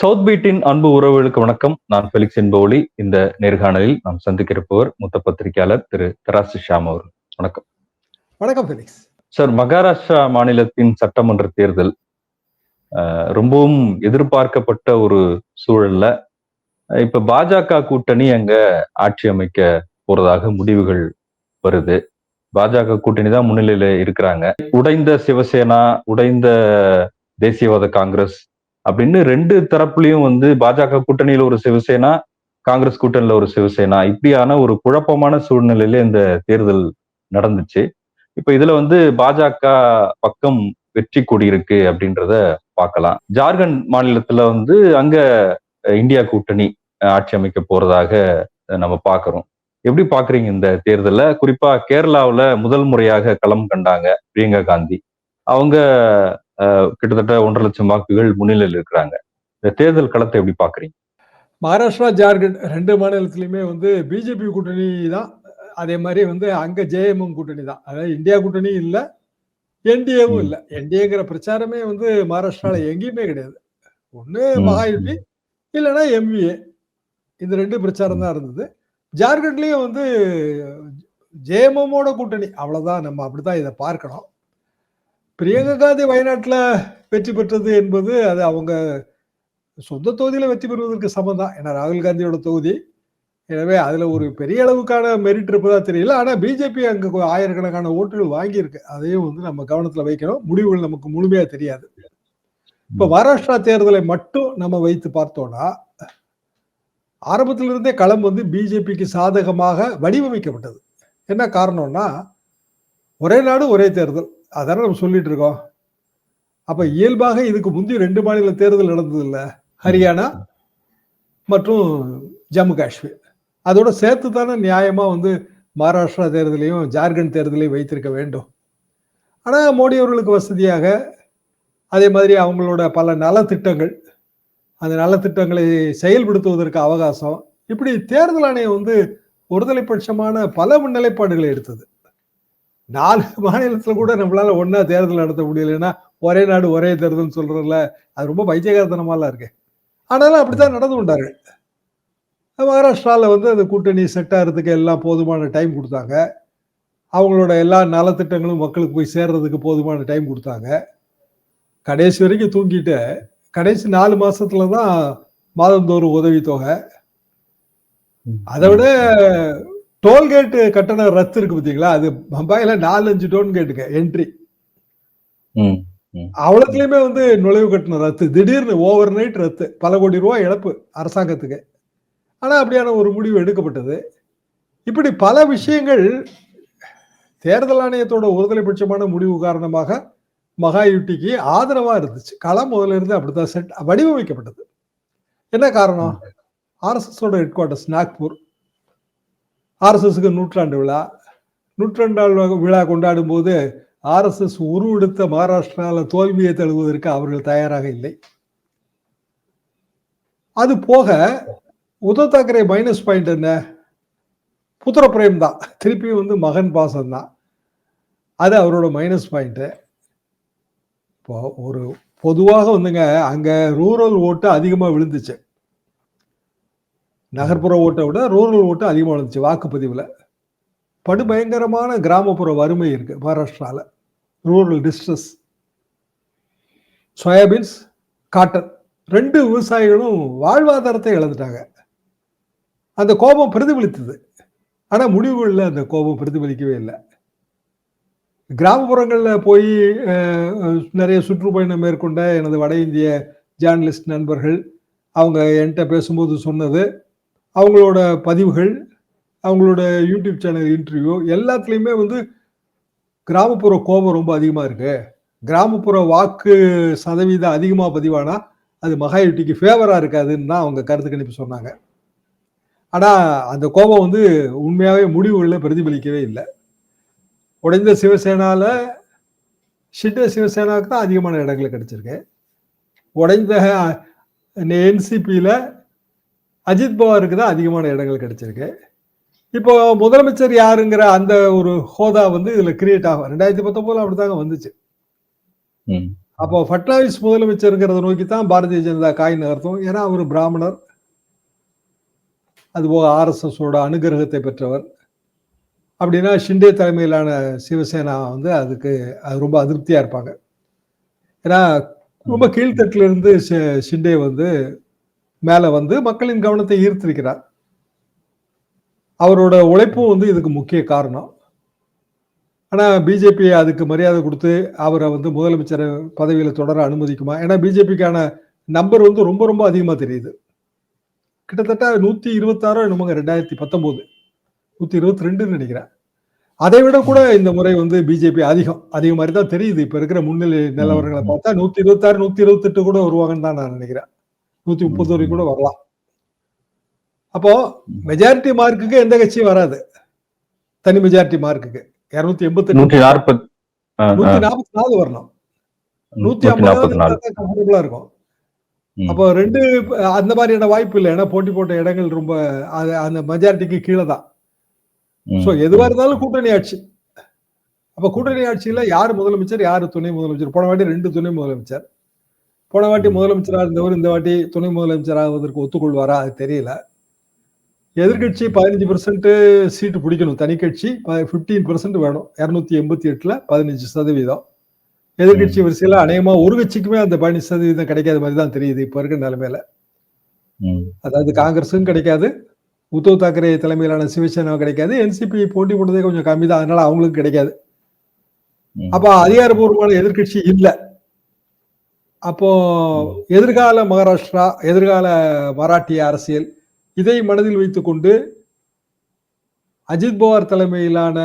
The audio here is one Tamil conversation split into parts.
சவுத் பீட்டின் அன்பு உறவுகளுக்கு வணக்கம். நான் ஃபெலிக்ஸ் என்பவழி இந்த நேர்காணலில் நாம் சந்திக்க இருப்பவர் மூத்த பத்திரிகையாளர் திரு தராசு ஷாம் அவர் வணக்கம். வணக்கம் ஃபெலிக்ஸ். சார் மகாராஷ்டிரா மாநிலத்தின் சட்டமன்ற தேர்தல் ரொம்பவும் எதிர்பார்க்கப்பட்ட ஒரு சூழல்ல இப்ப பாஜக கூட்டணி அங்க ஆட்சி அமைக்க போறதாக முடிவுகள் வருது. பாஜக கூட்டணி தான் முன்னிலையில இருக்கிறாங்க. உடைந்த சிவசேனா உடைந்த தேசியவாத காங்கிரஸ் அப்படின்னு ரெண்டு தரப்புலையும் வந்து பாஜக கூட்டணியில ஒரு சிவசேனா காங்கிரஸ் கூட்டணியில ஒரு சிவசேனா. இப்படியான ஒரு குழப்பமான சூழ்நிலையில இந்த தேர்தல் நடந்துச்சு. இப்ப இதுல வந்து பாஜக பக்கம் வெற்றி கொடி இருக்கு அப்படின்றத பார்க்கலாம். ஜார்க்கண்ட் மாநிலத்துல வந்து அங்க இந்தியா கூட்டணி ஆட்சி அமைக்க போறதாக நம்ம பாக்குறோம் எப்படி பாக்குறீங்க இந்த தேர்தலை குறிப்பா கேரளாவில் முதல் முறையாக களம் கண்டாங்க பிரியங்கா காந்தி. அவங்க கிட்டத்தட்ட ஒன்றரை லட்சம் வாக்குகள் முன்னிலையில் இருக்கிறாங்க. இந்த தேர்தல் களத்தை எப்படி பாக்குறீங்க மகாராஷ்டிரா ஜார்க்கண்ட் ரெண்டு மாநிலத்திலுமே வந்து பிஜேபி கூட்டணி தான். அதே மாதிரி வந்து அங்க ஜேஎம்எம் கூட்டணி தான். அதாவது இந்தியா கூட்டணி இல்ல என்டிஏவும். இல்ல. என்டிஏங்கிற பிரச்சாரமே வந்து மகாராஷ்டிரால எங்கேயுமே கிடையாது. ஒண்ணு ம், மகாயுதி இல்லைன்னா எம்விஏ இந்த ரெண்டு பிரச்சாரம் தான் இருந்தது. ஜார்க்கண்ட்லயும் வந்து ஜேஎம்எம்மோட கூட்டணி. அவ்வளவுதான். நம்ம அப்படித்தான் இதை பார்க்கணும். பிரியங்கா காந்தி வயநாட்டில் வெற்றி பெற்றது என்பது அது அவங்க சொந்த தொகுதியில் வெற்றி பெறுவதற்கு சமம் தான் ஏன்னா ராகுல் காந்தியோட தொகுதி. எனவே அதில் ஒரு பெரிய அளவுக்கான மெரிட் இருப்பதா தெரியல. ஆனால் பிஜேபி அங்கே ஆயிரக்கணக்கான ஓட்டுகள் வாங்கியிருக்கு. அதையும் வந்து நம்ம கவனத்தில் வைக்கணும். முடிவுகள் நமக்கு முழுமையாக தெரியாது. இப்போ மகாராஷ்டிரா தேர்தலை மட்டும் நம்ம வைத்து பார்த்தோம்னா ஆரம்பத்திலிருந்தே களம் வந்து பிஜேபிக்கு சாதகமாக வடிவமைக்கப்பட்டது. என்ன காரணம்னா ஒரே நாடு ஒரே தேர்தல். அதான நம்ம சொல்லிட்டு இருக்கோம். அப்ப இயல்பாக இதுக்கு முந்தைய ரெண்டு மாநில தேர்தல் நடந்தது இல்ல ஹரியானா மற்றும் ஜம்மு காஷ்மீர். அதோட சேர்த்து தானே நியாயமா வந்து மகாராஷ்டிரா தேர்தலையும் ஜார்க்கண்ட் தேர்தலையும் வைத்திருக்க வேண்டும். ஆனா மோடி அவர்களுக்கு வசதியாக அதே மாதிரி அவங்களோட பல நலத்திட்டங்கள் அந்த நலத்திட்டங்களை செயல்படுத்துவதற்கு அவகாசம். இப்படி தேர்தல் ஆணையம் வந்து ஒருதலை பட்சமான பல நிலைப்பாடுகளை எடுத்தது. நாலு மாநிலத்துல கூட நம்மளால ஒண்ணா தேர்தல் நடத்த முடியலைன்னா ஒரே நாடு ஒரே தேர்தல் சொல்றதுல அது ரொம்ப பைத்தியகாரத்தனமாலாம் இருக்கு. ஆனாலும் அப்படித்தான் நடந்து கொண்டார்கள் மகாராஷ்டிரால வந்து அந்த கூட்டணி செட் ஆகிறதுக்கு எல்லாம் போதுமான டைம் கொடுத்தாங்க. அவங்களோட எல்லா நலத்திட்டங்களும் மக்களுக்கு போய் சேர்றதுக்கு போதுமான டைம் கொடுத்தாங்க. கடைசி வரைக்கும் தூங்கிட்டு கடைசி நாலு மாசத்துல தான் மாதந்தோறும் உதவித்தொகை. அதை விட டோல்கேட் கட்டண ரத்து இருக்கு பாத்தீங்களா? அது பம்பாயில நாலு அஞ்சு டோல்கேட்டுங்க என்ட்ரி ம், அவ்வளவுலயுமே வந்து நுழைவு கட்டணம் ரத்து. திடீர்னு ஓவர் நைட் ரத்து. பல கோடி ரூபாய் இழப்பு அரசாங்கத்துக்கு. ஆனா அப்படியான ஒரு முடிவு எடுக்கப்பட்டது. இப்படி பல விஷயங்கள் தேர்தல் ஆணையத்தோட ஒருதலைபட்சமான முடிவு காரணமாக மகாயுட்டிக்கு ஆதரவா இருந்துச்சு. களம் முதல்ல இருந்து அப்படித்தான் செட் வடிவமைக்கப்பட்டது. என்ன காரணம்? ஆர்எஸ்எஸோட ஹெட் குவார்டர்ஸ் நாக்பூர். ஆர்எஸ்எஸ்க்கு நூற்றாண்டு விழா. நூற்றாண்டு விழா கொண்டாடும் போது ஆர்எஸ்எஸ் உருவெடுத்த மகாராஷ்டிராவில் தோல்வியை தழுவதற்கு அவர்கள் தயாராக இல்லை. அது போக உத்தவ் தாக்கரே மைனஸ் பாயிண்ட் என்ன? புத்திர பிரேம் தான். திருப்பி வந்து மகன் பாசம் தான். அது அவரோட மைனஸ் பாயிண்ட்டு இப்போ ஒரு பொதுவாக வந்துங்க அங்கே ரூரல் ஓட்டு அதிகமாக விழுந்துச்சு. நகர்ப்புற ஓட்டை விட ரூரல் ஓட்டு அதிகமாக இருந்துச்சு வாக்குப்பதிவில். படுபயங்கரமான கிராமப்புற வறுமை இருக்கு மகாராஷ்டிராவில் ரூரல் டிஸ்ட்ரஸ். Soybeans cotton. ரெண்டு விவசாயிகளும் வாழ்வாதாரத்தை இழந்துட்டாங்க. அந்த கோபம் பிரதிபலித்தது. ஆனால் முடிவுகளில் அந்த கோபம் பிரதிபலிக்கவே இல்லை. கிராமப்புறங்களில் போய் நிறைய சுற்றுப்பயணம் மேற்கொண்ட எனது வட இந்திய ஜேர்னலிஸ்ட் நண்பர்கள் அவங்க என்கிட்ட பேசும்போது சொன்னது அவங்களோட பதிவுகள் அவங்களோட யூடியூப் சேனல் இன்டர்வியூ எல்லாத்துலேயுமே வந்து கிராமப்புற கோபம் ரொம்ப அதிகமாக இருக்கு. கிராமப்புற வாக்கு சதவீதம் அதிகமாக பதிவானா அது மகாயுட்டிக்கு ஃபேவராக இருக்காதுன்னு தான் அவங்க கருத்து கணிப்பு சொன்னாங்க. ஆனால் அந்த கோபம் வந்து உண்மையாகவே முடிவுகளில் பிரதிபலிக்கவே இல்லை. உடைந்த சிவசேனாவில் ஷிட்ட சிவசேனாவுக்கு தான் அதிகமான இடங்கள் கிடச்சிருக்கு. உடைந்த என்சிபியில் அஜித் பவாருக்கு தான் அதிகமான இடங்கள் கிடைச்சிருக்கு. இப்போ முதலமைச்சர் யாருங்கிற அந்த ஒரு ஹோதா வந்து இதுல கிரியேட் ஆகும். ரெண்டாயிரத்தி பத்தொன்பதுல அப்படித்தாங்க வந்துச்சு. அப்போ ஃபட்னாவிஸ் முதலமைச்சருங்கிறத நோக்கி தான் பாரதிய ஜனதா காய் நகர்த்தும். ஏன்னா அவர் பிராமணர். அதுபோக ஆர்எஸ்எஸ் ஓட அனுகிரகத்தை பெற்றவர். அப்படின்னா ஷிண்டே தலைமையிலான சிவசேனா வந்து அதுக்கு அது ரொம்ப அதிருப்தியா இருப்பாங்க. ஏன்னா ரொம்ப கீழ்த்தட்டுல இருந்து ஷி- ஷிண்டே வந்து மேல வந்து மக்களின் கவனத்தை ஈர்த்திருக்கிறார். அவரோட உழைப்பும் வந்து இதுக்கு முக்கிய காரணம். ஆனா பிஜேபி அதுக்கு மரியாதை கொடுத்து அவரை வந்து முதலமைச்சர் பதவியில தொடர அனுமதிக்குமா? ஏன்னா பிஜேபிக்கான நம்பர் வந்து ரொம்ப ரொம்ப அதிகமா தெரியுது. கிட்டத்தட்ட நூத்தி இருபத்தாறோ என்னமோங்க ரெண்டாயிரத்தி பத்தொன்பது நூத்தி இருபத்தி ரெண்டுன்னு நினைக்கிறேன். அதை விட கூட இந்த முறை வந்து பிஜேபி அதிகம். அதிகம் மாதிரி தான் தெரியுது. இப்ப இருக்கிற முன்னிலை நிலவரங்களை பார்த்தா நூத்தி இருபத்தாறு நூத்தி இருபத்தெட்டு கூட வருவாங்கன்னு தான் நான் நினைக்கிறேன். நூத்தி முப்பது வரைக்கும் கூட வரலாம். அப்போ மெஜாரிட்டி மார்க்குக்கு எந்த கட்சியும் வராது. தனி மெஜாரிட்டி மார்க்குக்கு இருநூத்தி எண்பத்தி நூற்றி நூத்தி நாற்பத்தி நாலு வரணும். நூத்தி ஐம்பது இருக்கும். அப்போ ரெண்டு அந்த மாதிரியான வாய்ப்பு இல்லை. ஏன்னா போட்டி போட்ட இடங்கள் ரொம்ப அந்த மெஜாரிட்டிக்கு கீழே தான். ம். சோ எதுவா இருந்தாலும் கூட்டணி ஆட்சி. அப்ப கூட்டணி ஆட்சியில யார் முதலமைச்சர் யார் துணை முதலமைச்சர்? போன வாட்டி ரெண்டு துணை முதலமைச்சர். போன வாட்டி முதலமைச்சரா இருந்தவர் இந்த வாட்டி துணை முதலமைச்சர் ஆவதற்கு ஒத்துக்கொள்வாரா? அது தெரியல. எதிர்கட்சி பதினஞ்சு பெர்சென்ட் சீட்டு பிடிக்கணும் தனி கட்சி பிப்டீன் பெர்சென்ட் வேணும். இருநூத்தி எண்பத்தி எட்டுல பதினஞ்சு சதவீதம். எதிர்கட்சி வரிசையில அநேகமா ஒரு கட்சிக்குமே அந்த பதினஞ்சு சதவீதம் கிடைக்காத மாதிரி தான் தெரியுது இப்ப இருக்கிற நிலைமையில. அதாவது காங்கிரஸும் கிடைக்காது உத்தவ் தாக்கரே தலைமையிலான சிவசேனா கிடைக்காது என்சிபி போட்டி போட்டதே கொஞ்சம் கம்மி தான் அதனால அவங்களுக்கு கிடைக்காது. அப்ப அதிகாரப்பூர்வமான எதிர்க்கட்சி இல்ல. அப்போ எதிர்கால மகாராஷ்டிரா எதிர்கால மராட்டிய அரசியல் இதை மனதில் வைத்துக்கொண்டு அஜித் பவார் தலைமையிலான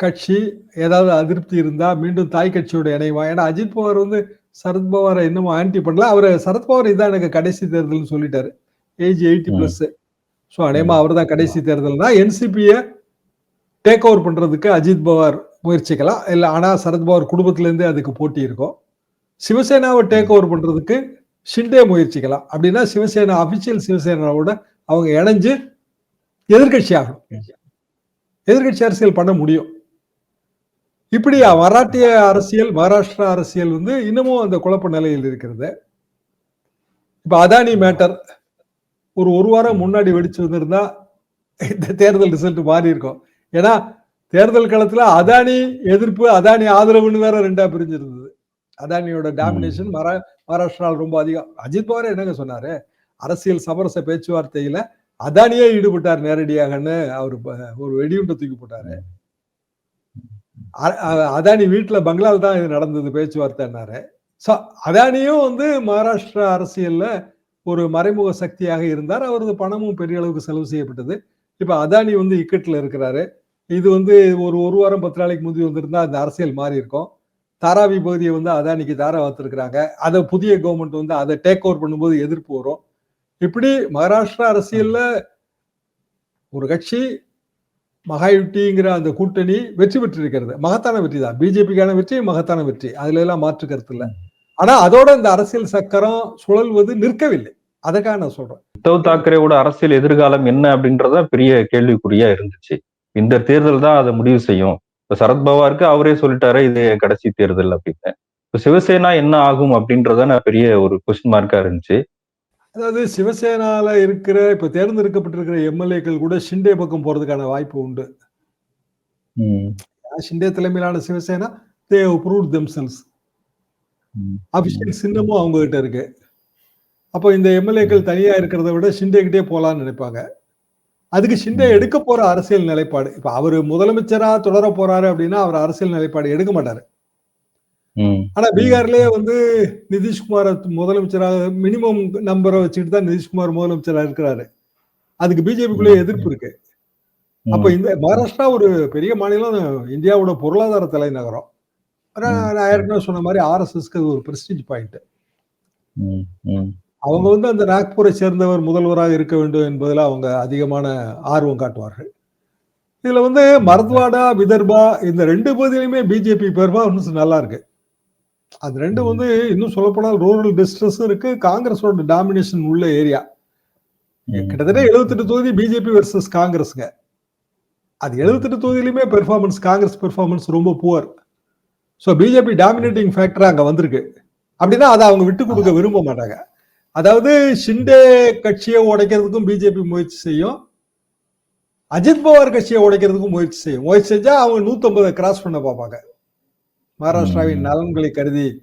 கட்சி ஏதாவது அதிருப்தி இருந்தா மீண்டும் தாய் கட்சியோட இணைவா. ஏன்னா அஜித் பவார் வந்து சரத்பவாரை இன்னமும் ஆன்டி பண்ணல. அவர் சரத்பவார் இதான் எனக்கு கடைசி தேர்தல்னு சொல்லிட்டாரு. ஏஜ் எயிட்டி பிளஸ் ஸோ அநேகமா அவர் தான் கடைசி தேர்தல்னா என்சிபியை டேக் ஓவர் பண்றதுக்கு அஜித் பவார் முயற்சிக்கலாம். இல்லை ஆனால் சரத்பவார் குடும்பத்துலேருந்தே அதுக்கு போட்டி இருக்கும். சிவசேனாவை டேக் ஓவர் பண்றதுக்கு ஷிண்டே முயற்சிக்கலாம். அப்படின்னா சிவசேனா அபிஷியல் சிவசேனாவோட அவங்க இணைஞ்சு எதிர்கட்சி ஆகணும். எதிர்கட்சி அரசியல் பண்ண முடியும். இப்படி மராட்டிய அரசியல் மகாராஷ்டிரா அரசியல் வந்து இன்னமும் அந்த குழப்ப நிலையில் இருக்கிறது. இப்ப அதானி மேட்டர் ஒரு ஒரு வாரம் முன்னாடி வெடிச்சு வந்திருந்தா இந்த தேர்தல் ரிசல்ட் மாறி இருக்கும். ஏன்னா தேர்தல் காலத்தில் அதானி எதிர்ப்பு அதானி ஆதரவுன்னு வேற ரெண்டா பிரிஞ்சிருந்தது. அதானியோட டாமினேஷன் மரா மகாராஷ்டிராவில் ரொம்ப அதிகம். அஜித் பவார் என்னங்க சொன்னாரு? அரசியல் சமரச பேச்சுவார்த்தையில அதானியே ஈடுபட்டார் நேரடியாகன்னு அவர் ஒரு வெடியுண்டை தூக்கி போட்டாரு. அதானி வீட்டுல பங்களால தான் இது நடந்தது பேச்சுவார்த்தைன்னாரு. ஸோ அதானியும் வந்து மகாராஷ்டிரா அரசியல்ல ஒரு மறைமுக சக்தியாக இருந்தார். அவரது பணமும் பெரிய அளவுக்கு செலவு செய்யப்பட்டது. இப்ப அதானி வந்து இக்கட்ல இருக்கிறாரு. இது வந்து ஒரு ஒரு வாரம் பத்து நாளைக்கு முந்தி வந்திருந்தா அந்த அரசியல் மாறி இருக்கும் தாராவி பகுதியை வந்து அதானிக்கு தாரா வாத்திருக்கிறாங்க அதை புதிய கவர்மெண்ட் வந்து அதை டேக் ஓவர் பண்ணும்போது எதிர்ப்பு வரும். இப்படி மகாராஷ்டிரா அரசியல்ல ஒரு கட்சி மகாயுட்டிங்கிற அந்த கூட்டணி வெற்றி பெற்றிருக்கிறது. மகத்தான வெற்றி தான். பிஜேபிக்கான வெற்றி மகத்தான வெற்றி. அதுல எல்லாம் மாற்று கருத்து இல்லை. ஆனா அதோட இந்த அரசியல் சக்கரம் சுழல்வது நிற்கவில்லை. அதுக்காக நான் சொல்றேன். உத்தவ் தாக்கரேவோட அரசியல் எதிர்காலம் என்ன அப்படின்றத பெரிய கேள்விக்குறியா இருந்துச்சு. இந்த தேர்தல் தான் அதை முடிவு செய்யும். இப்ப சரத்பவாருக்கு அவரே சொல்லிட்டாரு இது கடைசி தேர்தல் அப்படின்னு. இப்ப சிவசேனா என்ன ஆகும் அப்படின்றதான பெரிய ஒரு கொஸ்டின் மார்க்கா இருந்துச்சு. அதாவது சிவசேனால இருக்கிற இப்ப தேர்ந்தெடுக்கப்பட்டிருக்கிற எம்எல்ஏக்கள் கூட ஷிண்டே பக்கம் போறதுக்கான வாய்ப்பு உண்டு. ம், ஷிண்டே தலைமையிலான Shivsena they prove themselves Abhishek சின்னமும் அவங்க கிட்ட இருக்கு. அப்போ இந்த எம்எல்ஏக்கள் தனியா இருக்கிறத விட ஷிண்டே கிட்டே போலாம்னு நினைப்பாங்க. அதுக்கு ஷிண்டே எடுக்க போற அரசியல் நிலைப்பாடு. இப்ப அவர் முதலமைச்சரா தொடர போறாரு அப்படின்னா அவர் அரசியல் நிலைப்பாடு எடுக்க மாட்டாரு. ஆனா பீகார்லயே வந்து நிதிஷ்குமார் முதலமைச்சராக மினிமம் நம்பரை வச்சுட்டு தான் நிதிஷ்குமார் முதலமைச்சரா இருக்கிறாரு. அதுக்கு பிஜேபிக்குள்ளே எதிர்ப்பு இருக்கு. அப்ப இந்த மகாராஷ்டிரா ஒரு பெரிய மாநிலம் இந்தியாவோட பொருளாதார தலைநகரம். ஆனா, நான் ஏற்கனவே சொன்ன மாதிரி ஆர்எஸ்எஸ்க்கு அது ஒரு பிரஸ்டீஜ் பாயிண்ட் அவங்க வந்து அந்த நாக்பூரை சேர்ந்தவர் முதல்வராக இருக்க வேண்டும் என்பதில் அவங்க அதிகமான ஆர்வம் காட்டுவார்கள். இதுல வந்து மரத்வாடா விதர்பா இந்த ரெண்டு பகுதியிலுமே பிஜேபி பெர்ஃபார்மன்ஸ் நல்லா இருக்கு. அது ரெண்டு வந்து இன்னும் சொல்லப்போனால் ரூரல் டிஸ்ட்ரஸும் இருக்கு. காங்கிரஸோட டாமினேஷன் உள்ள ஏரியா. கிட்டத்தட்ட 78 தொகுதி பிஜேபி வெர்சஸ் காங்கிரஸ்ங்க. அது 78 தொகுதியிலுமே பெர்ஃபார்மன்ஸ் காங்கிரஸ் பெர்ஃபார்மன்ஸ் ரொம்ப புவர் ஸோ பிஜேபி டாமினேட்டிங் ஃபேக்டரா அங்க வந்திருக்கு. அப்படின்னா அதை அவங்க விட்டு கொடுக்க விரும்ப மாட்டாங்க. அதாவது ஷிண்டே கட்சியை உடைக்கிறதுக்கும் பிஜேபி முயற்சி செய்யும். அஜித் பவார் கட்சியை உடைக்கிறதுக்கும் முயற்சி செய்யும். முயற்சி செஞ்சா அவங்க 150 கிராஸ் பண்ண பார்ப்பாங்க. மகாராஷ்டிராவின். நலன்களை கருதி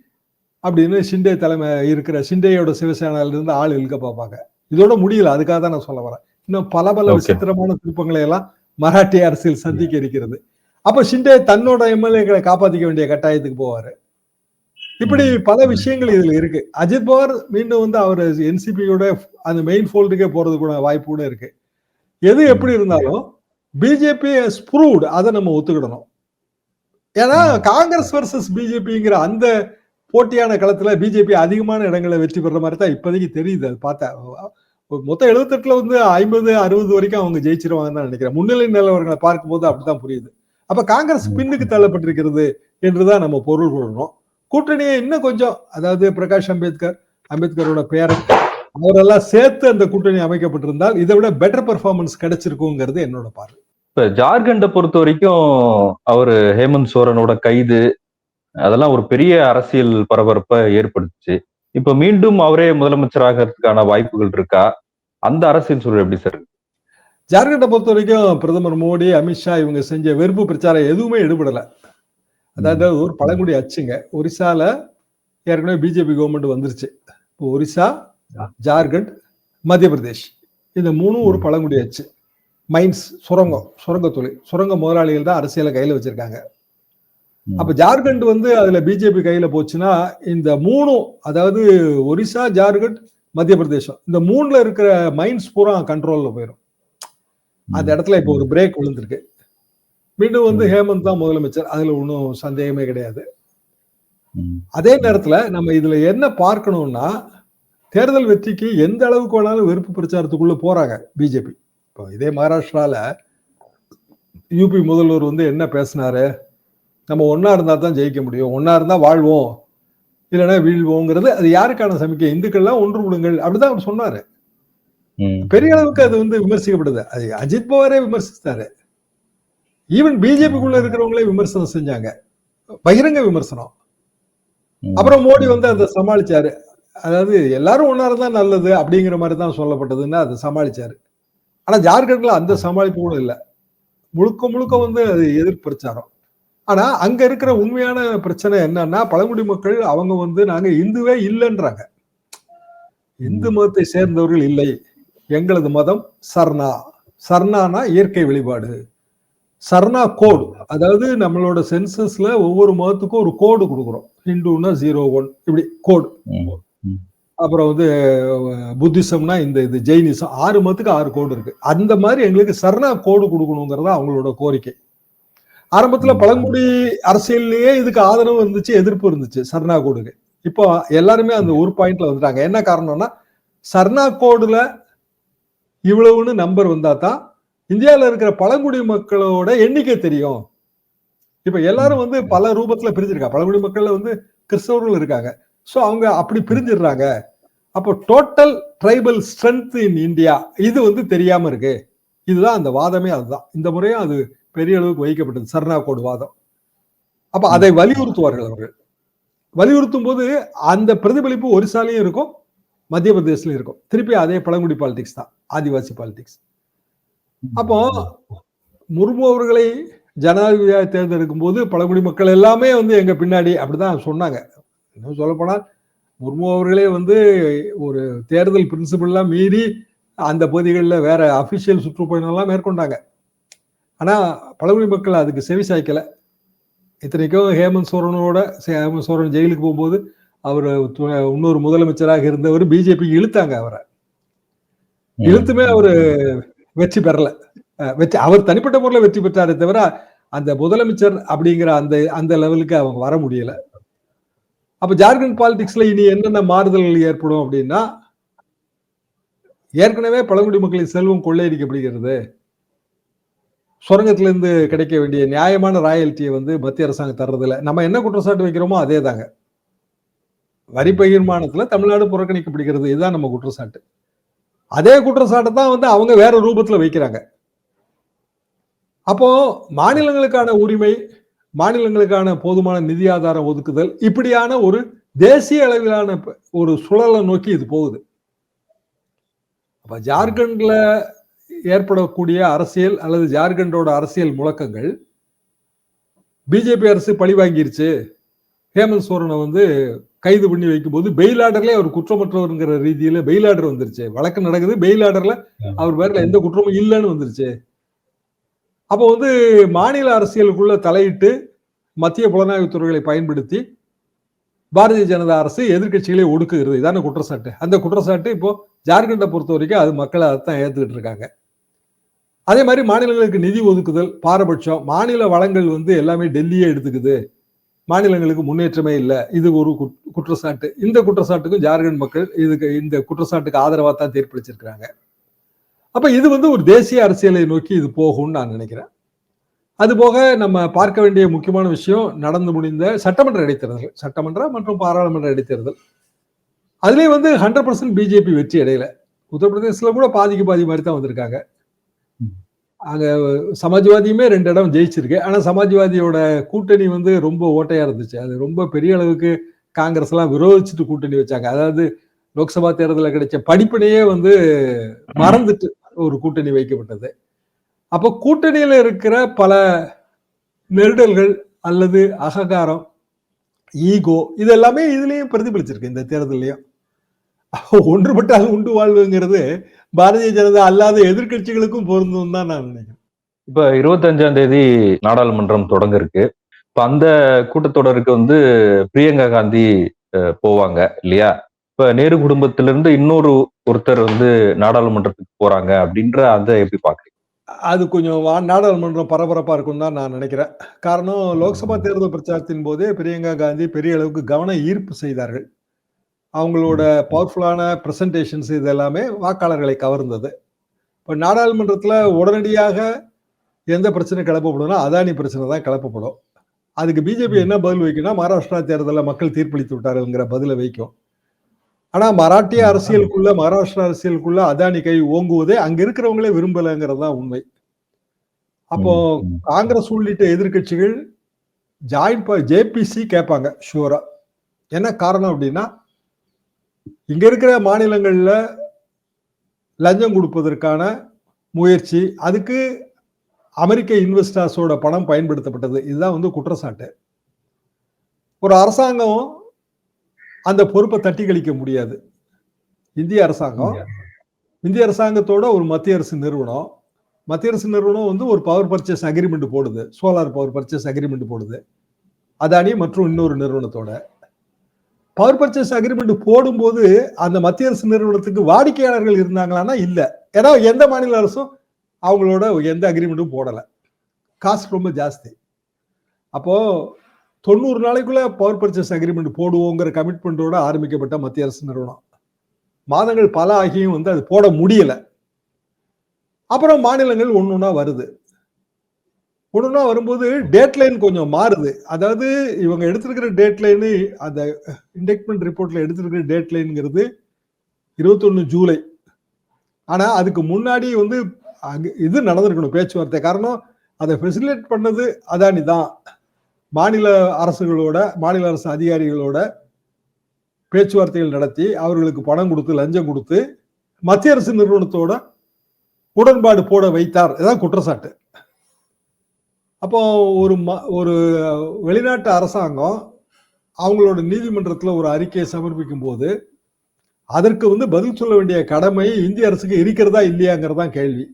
அப்படின்னு ஷிண்டே தலைமை இருக்கிற ஷிண்டேயோட சிவசேனால இருந்து ஆள் இழுக்க பார்ப்பாங்க. இதோட முடியல. அதுக்காக தான் நான் சொல்ல வரேன். இன்னும் பல பல. விசித்திரமான திருப்பங்களை எல்லாம் மராட்டிய அரசியல் சந்திக்க இருக்கிறது. அப்ப ஷிண்டே தன்னோட எம்எல்ஏக்களை காப்பாத்திக்க வேண்டிய கட்டாயத்துக்கு போவாரு. இப்படி. பல விஷயங்கள் இதுல இருக்கு. அஜித் பவார் மீண்டும் வந்து அவர் என்சிபியோட அந்த மெயின் ஃபோல்டுக்கே போறது கூட வாய்ப்பு கூட இருக்கு. எது எப்படி இருந்தாலும் பிஜேபி ப்ரூவ்டு அதை நம்ம ஒத்துக்கிடணும். ஏன்னா. காங்கிரஸ் வர்சஸ் பிஜேபிங்கிற அந்த போட்டியான களத்துல பிஜேபி அதிகமான இடங்களை வெற்றி பெற மாதிரி தான் இப்போதைக்கு தெரியுது. அது பார்த்தா மொத்தம் எழுபத்தெட்டுல வந்து ஐம்பது அறுபது வரைக்கும் அவங்க ஜெயிச்சிருவாங்கன்னு தான் நினைக்கிறேன். முன்னிலை நிலவரங்களை பார்க்கும்போது அப்படிதான் புரியுது. அப்ப காங்கிரஸ் பின்னுக்கு தள்ளப்பட்டிருக்கிறது என்றுதான் நம்ம பொருள் கொள்ளணும் கூட்டணியை இன்னும் கொஞ்சம் அதாவது பிரகாஷ் அம்பேத்கர் அம்பேத்கரோட பேரன் அவரெல்லாம் சேர்த்து அந்த கூட்டணி அமைக்கப்பட்டிருந்தால் இதை விட பெட்டர் பெர்ஃபார்மன்ஸ் கிடைச்சிருக்குங்கிறது என்னோட பார்வை. இப்ப ஜார்க்கண்டை பொறுத்த வரைக்கும் அவரு ஹேமந்த் சோரனோட கைது அதெல்லாம் ஒரு பெரிய அரசியல் பரபரப்பை ஏற்படுத்துச்சு. இப்ப மீண்டும் அவரே முதலமைச்சராகிறதுக்கான வாய்ப்புகள் இருக்கா? அந்த அரசியல் சூழல் எப்படி சார்? ஜார்க்கண்டை பொறுத்த வரைக்கும் பிரதமர் மோடி அமித்ஷா இவங்க செஞ்ச வெறுப்பு பிரச்சாரம் எதுவுமே எடுபடல. அதாவது ஒரு பழங்குடி அச்சுங்க. ஒரிசால ஏற்கனவே பிஜேபி கவர்மெண்ட் வந்துருச்சு. இப்போ ஒரிசா ஜார்க்கண்ட் மத்திய பிரதேஷ் இந்த மூணும் ஒரு பழங்குடி அச்சு. மைன்ஸ் சுரங்கம் சுரங்க தொழில் சுரங்க முதலாளிகள் தான் அரசியலை கையில வச்சிருக்காங்க. அப்ப ஜார்க்கண்ட் வந்து அதுல பிஜேபி கையில போச்சுன்னா இந்த மூணும் அதாவது ஒரிசா ஜார்க்கண்ட் மத்திய பிரதேசம் இந்த மூணுல இருக்கிற மைன்ஸ் பூரா கண்ட்ரோல்ல போயிடும் அந்த இடத்துல இப்போ ஒரு பிரேக் விழுந்திருக்கு. மீண்டும் வந்து. ஹேமந்த் தான் முதலமைச்சர். அதுல ஒன்றும் சந்தேகமே கிடையாது. அதே நேரத்துல நம்ம இதுல என்ன பார்க்கணும்னா தேர்தல் வெற்றிக்கு எந்த அளவுக்கு வேணாலும் வெறுப்பு பிரச்சாரத்துக்குள்ள போறாங்க பிஜேபி இப்போ இதே மகாராஷ்டிரால யூபி முதல்வர் வந்து என்ன பேசினாரு? நம்ம ஒன்னா இருந்தா தான் ஜெயிக்க முடியும். ஒன்னா இருந்தா வாழ்வோம். இல்லைன்னா வீழ்வோங்கிறது அது யாருக்கான சமிக்கை? இந்துக்கள்லாம் ஒன்று விடுங்கள். அப்படிதான் அவர் சொன்னாரு. பெரிய அளவுக்கு அது வந்து விமர்சிக்கப்படுது. அது அஜித் பவாரே விமர்சித்தாரு ஈவன் பிஜேபிக்குள்ள இருக்கிறவங்களே விமர்சனம் செஞ்சாங்க. பகிரங்க விமர்சனம். அப்புறம் மோடி வந்து அதை சமாளிச்சாரு. அதாவது எல்லாரும் ஒன்னா இருந்தா நல்லது அப்படிங்கிற மாதிரி தான் சொல்லப்பட்டதுன்னு அதை சமாளிச்சாரு. ஆனா ஜார்க்கண்ட்ல அந்த சமாளிப்பு கூட இல்ல. முழுக்க முழுக்க வந்து அது எதிர்ப்பு பிரச்சாரம். ஆனா அங்க இருக்கிற உண்மையான பிரச்சனை என்னன்னா பழங்குடி மக்கள் அவங்க வந்து நாங்க இந்துவே இல்லைன்றாங்க. இந்து மதத்தை சேர்ந்தவர்கள் இல்லை. எங்களது மதம் சர்ணா. சர்ணானா இயற்கை வெளிப்பாடு. சர்ணா கோடு அதாவது நம்மளோட சென்சஸ்ல ஒவ்வொரு மதத்துக்கும் ஒரு கோடு கொடுக்குறோம். ஹிந்துன்னா ஜீரோ ஒன் இப்படி கோடு. அப்புறம் வந்து புத்திசம்னா இந்த இது ஜெயினிசம் ஆறு மதத்துக்கு ஆறு கோடு இருக்கு. அந்த மாதிரி எங்களுக்கு சர்ணா கோடு கொடுக்கணுங்கிறது அவங்களோட கோரிக்கை. ஆரம்பத்துல. பழங்குடி அரசியல்லையே இதுக்கு ஆதரவு இருந்துச்சு எதிர்ப்பு இருந்துச்சு சர்ணா கோடுக்கு. இப்போ எல்லாருமே அந்த ஒரு பாயிண்ட்ல வந்துட்டாங்க. என்ன காரணம்னா சர்ணா கோடுல இவ்வளவுன்னு நம்பர் வந்தா தான் இந்தியாவில் இருக்கிற பழங்குடி மக்களோட எண்ணிக்கை தெரியும். இப்ப எல்லாரும் வந்து பல ரூபத்துல பிரிஞ்சிருக்காங்க பழங்குடி மக்கள்ல வந்து கிறிஸ்தவர்கள் இருக்காங்க. சோ அவங்க அப்படி பிரிஞ்சிடுறாங்க. அப்போ total tribal strength in India இது வந்து தெரியாம இருக்கு. இதுதான் அந்த வாதமே அதுதான். இந்த முறையும் அது பெரிய அளவுக்கு வைக்கப்பட்டது சர்ணா கோடு வாதம். அப்ப அதை வலியுறுத்துவார்கள் அவர்கள். வலியுறுத்தும் போது அந்த பிரதிபலிப்பு ஒரிசாலையும் இருக்கும் மத்திய பிரதேசலையும் இருக்கும். திருப்பி அதே பழங்குடி பாலிடிக்ஸ் தான். ஆதிவாசி பாலிடிக்ஸ் அப்போ முர்மு அவர்களை ஜனாதிபதியாக தேர்ந்தெடுக்கும் போது பழங்குடி மக்கள் எல்லாமே வந்து எங்க பின்னாடி அப்படிதான் சொன்னாங்க. இன்னும் சொல்லப்போனால் முர்மு அவர்களே வந்து ஒரு தேர்தல் பிரின்சிபல்லாம் மீறி அந்த பகுதிகளில் வேற அபிஷியல் சுற்றுப்பயணம்லாம் மேற்கொண்டாங்க. ஆனா பழங்குடி மக்கள் அதுக்கு செவி சாய்க்கல. இத்தனைக்கும் ஹேமந்த் சோரனோட ஹேமந்த் சோரன் ஜெயிலுக்கு போகும்போது அவர் இன்னொரு முதலமைச்சராக இருந்தவர் பிஜேபி இழுத்தாங்க அவரை. இழுத்துமே அவரு வெற்றி பெறல. வெற்றி அவர் தனிப்பட்ட முறையில் வெற்றி பெற்றாரே தவிர அந்த முதலமைச்சர் அப்படிங்கிற அந்த அந்த லெவலுக்கு அவங்க வர முடியல. அப்ப ஜார்க்கண்ட் பாலிடிக்ஸ்ல இனி என்னென்ன மாறுதல்கள் ஏற்படும் அப்படின்னா ஏற்கனவே பழங்குடி மக்களின் செல்வம் கொள்ளையடிக்கப்படுகிறது. சுரங்கத்துல இருந்து கிடைக்க வேண்டிய நியாயமான ராயல்ட்டியை வந்து மத்திய அரசாங்கம் தர்றதில்ல. நம்ம என்ன குற்றச்சாட்டு வைக்கிறோமோ அதே தாங்க வரி பகிர்மானத்தில் தமிழ்நாடு புறக்கணிக்கப்படுகிறது. இதுதான் நம்ம குற்றச்சாட்டு. அதே குற்றச்சாட்டை தான் வந்து அவங்க வேற ரூபத்தில் வைக்கிறாங்க. அப்போ மாநிலங்களுக்கான உரிமை மாநிலங்களுக்கான போதுமான நிதி ஆதாரம் ஒதுக்குதல் இப்படியான ஒரு தேசிய அளவிலான ஒரு சுழலை நோக்கி இது போகுது. அப்ப ஜார்க்கண்ட்ல ஏற்படக்கூடிய அரசியல் அல்லது ஜார்க்கண்டோட அரசியல் முழக்கங்கள் பிஜேபி அரசு பழி வாங்கிருச்சு. ஹேமந்த் சோரனை வந்து கைது பண்ணி வைக்கும்போது பெயில் ஆர்டர்ல அவர் குற்றமற்றவருங்கிற ரீதியில பெயில் ஆர்டர் வந்துருச்சு. வழக்கு நடக்குது பெயில் ஆர்டர்ல அவர் பேர்ல எந்த குற்றமும் இல்லைன்னு வந்துருச்சு. அப்போ வந்து மாநில அரசியலுக்குள்ள தலையிட்டு மத்திய புலனாய்வு துறைகளை பயன்படுத்தி பாரதிய ஜனதா அரசு எதிர்க்கட்சிகளை ஒடுக்குகிறது. இதான குற்றச்சாட்டு. அந்த குற்றச்சாட்டு இப்போ ஜார்க்கண்டை பொறுத்த வரைக்கும் அது மக்களை அதைத்தான் ஏத்துக்கிட்டு இருக்காங்க. அதே மாதிரி மாநிலங்களுக்கு நிதி ஒதுக்குதல் பாரபட்சம் மாநில வளங்கள் வந்து எல்லாமே டெல்லியே எடுத்துக்குது. மாநிலங்களுக்கு முன்னேற்றமே இல்லை. இது ஒரு குட்- குற்றச்சாட்டு. இந்த குற்றச்சாட்டுக்கும் ஜார்க்கண்ட் மக்கள் இதுக்கு இந்த குற்றச்சாட்டுக்கு ஆதரவாக தான் தீர்ப்பளிச்சிருக்கிறாங்க. அப்போ இது வந்து ஒரு தேசிய அரசியலை நோக்கி இது போகும்னு நான் நினைக்கிறேன். அது போக நம்ம பார்க்க வேண்டிய முக்கியமான விஷயம் நடந்து முடிந்த சட்டமன்ற இடைத்தேர்தல் சட்டமன்ற மற்றும் பாராளுமன்ற இடைத்தேர்தல். அதுலேயே வந்து ஹண்ட்ரட் பர்சன்ட் பிஜேபி வெற்றி அடையலை. உத்தரப்பிரதேசத்துல கூட பாதிக்கு பாதி மாதிரி தான் வந்திருக்காங்க. அங்கே சமாஜ்வாதியுமே ரெண்டு இடம் ஜெயிச்சிருக்கு. ஆனால் சமாஜ்வாதியோட கூட்டணி வந்து ரொம்ப ஓட்டையாக இருந்துச்சு. அது ரொம்ப பெரிய அளவுக்கு காங்கிரஸ்லாம் விரோதிச்சுட்டு கூட்டணி வச்சாங்க. அதாவது லோக்சபா தேர்தலில் கிடைச்ச படிப்பினையே வந்து மறந்துட்டு ஒரு கூட்டணி வைக்கப்பட்டது. அப்போ கூட்டணியில் இருக்கிற பல நெருடல்கள் அல்லது அகங்காரம் ஈகோ இது எல்லாமே பிரதிபலிச்சிருக்கு இந்த தேர்தலையும் ஒன்றுபட்டால் உண்டு வாழ்வுங்கிறது பாரதிய ஜனதா அல்லாத எதிர்க்கட்சிகளுக்கும் பொருந்தும் தான் நான் நினைக்கிறேன். இப்ப இருபத்தஞ்சாம் தேதி நாடாளுமன்றம் தொடங்க இருக்கு இப்ப அந்த கூட்டத்தொடருக்கு வந்து பிரியங்கா காந்தி போவாங்க இல்லையா? இப்ப நேரு குடும்பத்திலிருந்து இன்னொரு ஒருத்தர் வந்து நாடாளுமன்றத்துக்கு போறாங்க அப்படின்ற அதை எப்படி பாக்குறீங்க? அது கொஞ்சம் நாடாளுமன்றம் பரபரப்பா இருக்கும் தான் நான் நினைக்கிறேன். காரணம் லோக்சபா தேர்தல் பிரச்சாரத்தின் போதே பிரியங்கா காந்தி பெரிய அளவுக்கு கவன ஈர்ப்பு செய்தார்கள். அவங்களோட பவர்ஃபுல்லான பிரசன்டேஷன்ஸ் இது எல்லாமே வாக்காளர்களை கவர்ந்தது. இப்போ நாடாளுமன்றத்தில் உடனடியாக எந்த பிரச்சனை கிளப்பப்படும்னா அதானி பிரச்சனை தான் கிளப்பப்படும். அதுக்கு பிஜேபி என்ன பதில் வைக்கும்னா மகாராஷ்டிரா தேர்தலில் மக்கள் தீர்ப்பளித்து விட்டாருங்கிற பதிலை வைக்கும். ஆனா மராட்டிய அரசியலுக்குள்ள மகாராஷ்டிரா அரசியலுக்குள்ள அதானி கை ஓங்குவதே அங்க இருக்கிறவங்களே விரும்பலைங்கிறது தான் உண்மை. அப்போ காங்கிரஸ் உள்ளிட்ட எதிர்க்கட்சிகள் ஜாயின் ஜேபிசி கேட்பாங்க ஷூரா என்ன காரணம் அப்படின்னா இங்க இருக்கிற மாநிலங்கள்ல லஞ்சம் கொடுப்பதற்கான முயற்சி அதுக்கு அமெரிக்க இன்வெஸ்டர்ஸோட பணம் பயன்படுத்தப்பட்டது. இதுதான் வந்து குற்றச்சாட்டு. ஒரு அரசாங்கம் அந்த பொறுப்பை தட்டி கழிக்க முடியாது. இந்திய அரசாங்கம். இந்திய அரசாங்கத்தோட ஒரு மத்திய அரசு நிறுவனம். மத்திய அரசு நிறுவனம் வந்து ஒரு பவர் பர்ச்சேஸ் அக்ரிமெண்ட் போடுது. சோலார் பவர் பர்ச்சேஸ் அக்ரிமெண்ட் போடுது. அதானி மற்றும் இன்னொரு நிறுவனத்தோட. பவர் பர்ச்சேஸ் அக்ரிமெண்ட் போடும்போது அந்த மத்திய அரசு நிறுவனத்துக்கு வாடிக்கையாளர்கள் இருந்தாங்களான்னா இல்லை. ஏன்னா எந்த மாநில அரசும் அவங்களோட எந்த அக்ரிமெண்ட்டும் போடலை. காசு ரொம்ப ஜாஸ்தி. அப்போது தொண்ணூறு நாளைக்குள்ள பவர் பர்ச்சேஸ் அக்ரிமெண்ட் போடுவோங்கிற கமிட்மெண்ட்டோட ஆரம்பிக்கப்பட்ட மத்திய அரசு நிறுவனம். மாதங்கள் பல ஆகியும் வந்து அது போட முடியலை. அப்புறம் மாநிலங்கள் ஒன்று ஒன்றா வருது. ஒன்னொன்னா வரும்போது டேட் லைன் கொஞ்சம் மாறுது. அதாவது இவங்க எடுத்திருக்கிற டேட் லைனு அந்த இண்டெக்ட்மெண்ட் ரிப்போர்ட்ல எடுத்திருக்கிற டேட்லைன்ங்கிறது இருபத்தொன்னு ஜூலை. ஆனா அதுக்கு முன்னாடி வந்து இது நடந்திருக்கணும் பேச்சுவார்த்தை. காரணம் அதை ஃபெசிலேட் பண்ணது அதானி தான். மாநில அரசுகளோட மாநில அரசு அதிகாரிகளோட பேச்சுவார்த்தைகள் நடத்தி அவர்களுக்கு பணம் கொடுத்து லஞ்சம் கொடுத்து மத்திய அரசு நிறுவனத்தோட உடன்பாடு போட வைத்தார். இதான் குற்றச்சாட்டு. அப்போ ஒரு ம- ஒரு வெளிநாட்டு அரசாங்கம் அவங்களோட நீதிமன்றத்தில் ஒரு அறிக்கையை சமர்ப்பிக்கும் போது அதற்கு வந்து பதில் சொல்ல வேண்டிய கடமை இந்திய அரசுக்கு இருக்கிறதா இல்லையாங்கிறதான் கேள்வி.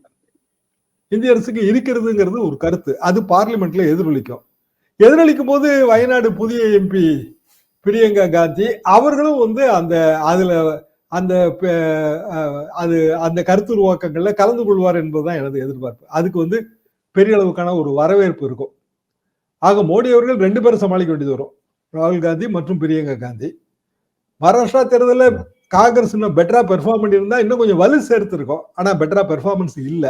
இந்திய அரசுக்கு இருக்கிறதுங்கிறது ஒரு கருத்து. அது பார்லிமெண்ட்ல எதிரொலிக்கும். எதிரொலிக்கும் போது வயநாடு புதிய எம்பி பிரியங்கா காந்தி அவர்களும் வந்து அந்த அதுல அந்த அது அந்த கருத்து உருவாக்கங்கள்ல கலந்து கொள்வார் என்பதுதான் எனது எதிர்பார்ப்பு. அதுக்கு வந்து பெரிய அளவுக்கான ஒரு வரவேற்பு இருக்கும். ஆக மோடி அவர்கள் ரெண்டு பேரும் சமாளிக்க வேண்டியது வரும். ராகுல் காந்தி மற்றும் பிரியங்கா காந்தி. மகாராஷ்டிரா தேர்தலில் காங்கிரஸ் இன்னும் பெட்டரா பெர்ஃபார்ம் பண்ணியிருந்தா இன்னும் கொஞ்சம் வலு சேர்த்திருக்கும். ஆனா பெட்டரா பெர்ஃபார்மன்ஸ் இல்ல.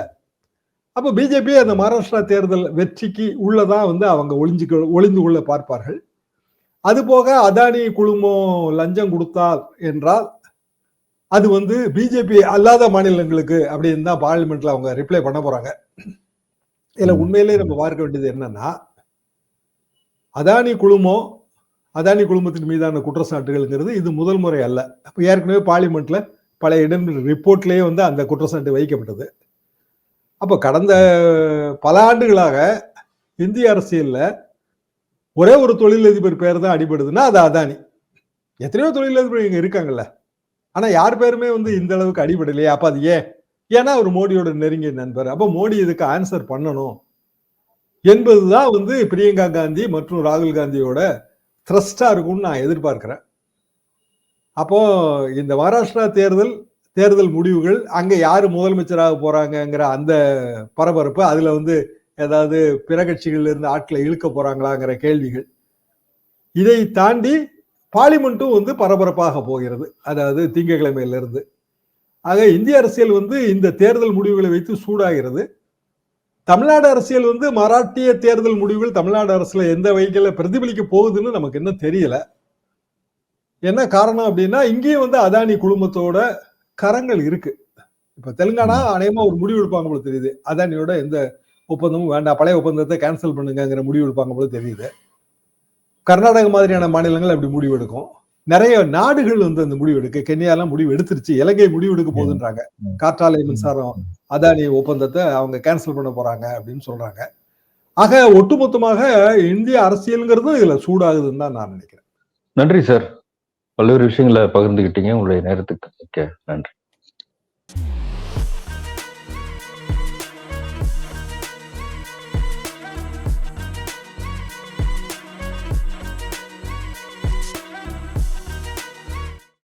அப்போ பிஜேபி அந்த மகாராஷ்டிரா தேர்தல் வெற்றிக்கு உள்ளதான் வந்து அவங்க ஒளிஞ்சு ஒளிந்து கொள்ள பார்ப்பார்கள். அது போக அதானி குழுமம் லஞ்சம் கொடுத்தால் என்றால் அது வந்து பிஜேபி அல்லாத மாநிலங்களுக்கு அப்படின்னு தான் பார்லிமெண்ட்ல அவங்க ரிப்ளை பண்ண போறாங்க. இதுல உண்மையிலேயே நம்ம பார்க்க வேண்டியது என்னன்னா அதானி குழுமம் அதானி குழுமத்தின் மீதான குற்றச்சாட்டுகள்ங்கிறது இது முதல் முறை அல்ல. அப்ப ஏற்கனவே பார்லிமெண்ட்ல பல இடம் ரிப்போர்ட்லயே வந்து அந்த குற்றச்சாட்டு வைக்கப்பட்டது. அப்ப கடந்த பல ஆண்டுகளாக இந்திய அரசியல்ல ஒரே ஒரு தொழிலதிபர் பேர் தான் அடிபடுதுன்னா அது அதானி. எத்தனையோ தொழிலதிபர் இங்க இருக்காங்கல்ல. ஆனா யார் பேருமே வந்து இந்த அளவுக்கு அடிபடலையே. அப்ப அது ஏன்? ஏன்னா அவர் மோடியோட நெருங்கிய நண்பர். அப்ப மோடி இதுக்கு ஆன்சர் பண்ணணும்? என்பதுதான் வந்து பிரியங்கா காந்தி மற்றும் ராகுல் காந்தியோட த்ரஸ்டா இருக்கும்னு நான் எதிர்பார்க்கிறேன். அப்போ இந்த மகாராஷ்டிரா தேர்தல் தேர்தல் முடிவுகள் அங்க யாரு முதலமைச்சராக போறாங்கங்கிற அந்த பரபரப்பு அதுல வந்து ஏதாவது பிற கட்சிகள்ல இருந்து ஆட்களை இழுக்க போறாங்களாங்கிற கேள்விகள். இதை தாண்டி பார்லிமெண்ட்டும் வந்து பரபரப்பாக போகிறது. அதாவது திங்கக்கிழமையிலிருந்து ஆக இந்திய அரசியல் வந்து இந்த தேர்தல் முடிவுகளை வைத்து சூடாகிறது. தமிழ்நாடு அரசியல் வந்து மராட்டிய தேர்தல் முடிவுகள் தமிழ்நாடு அரசுல எந்த வகையில பிரதிபலிக்க போகுதுன்னு நமக்கு இன்னும் தெரியல. என்ன காரணம் அப்படின்னா இங்கேயும் வந்து அதானி குழுமத்தோட கரங்கள் இருக்கு. இப்ப தெலுங்கானா அநேகமா ஒரு முடிவு எடுப்பாங்க போல தெரியுது. அதானியோட எந்த ஒப்பந்தமும் வேண்டாம். பழைய ஒப்பந்தத்தை கேன்சல் பண்ணுங்கிற முடிவு எடுப்பாங்க போல தெரியுது. கர்நாடக மாதிரியான மாநிலங்கள் அப்படி முடிவு எடுக்கும். நிறைய நாடுகள் வந்து அந்த முடிவு எடுக்க கென்யாலாம் முடிவு எடுத்துருச்சு. இலங்கை முடிவு எடுக்க போகுதுன்றாங்க. காற்றாலை மின்சாரம் அதானி ஒப்பந்தத்தை அவங்க கேன்சல் பண்ண போறாங்க அப்படின்னு சொல்றாங்க. ஆக ஒட்டுமொத்தமாக இந்திய அரசியல்ங்கிறது இதுல சூடாகுதுன்னு தான் நான் நினைக்கிறேன். நன்றி சார். பல்வேறு விஷயங்களை பகிர்ந்துகிட்டீங்க. உங்களுடைய நேரத்துக்கு மிக்க நன்றி.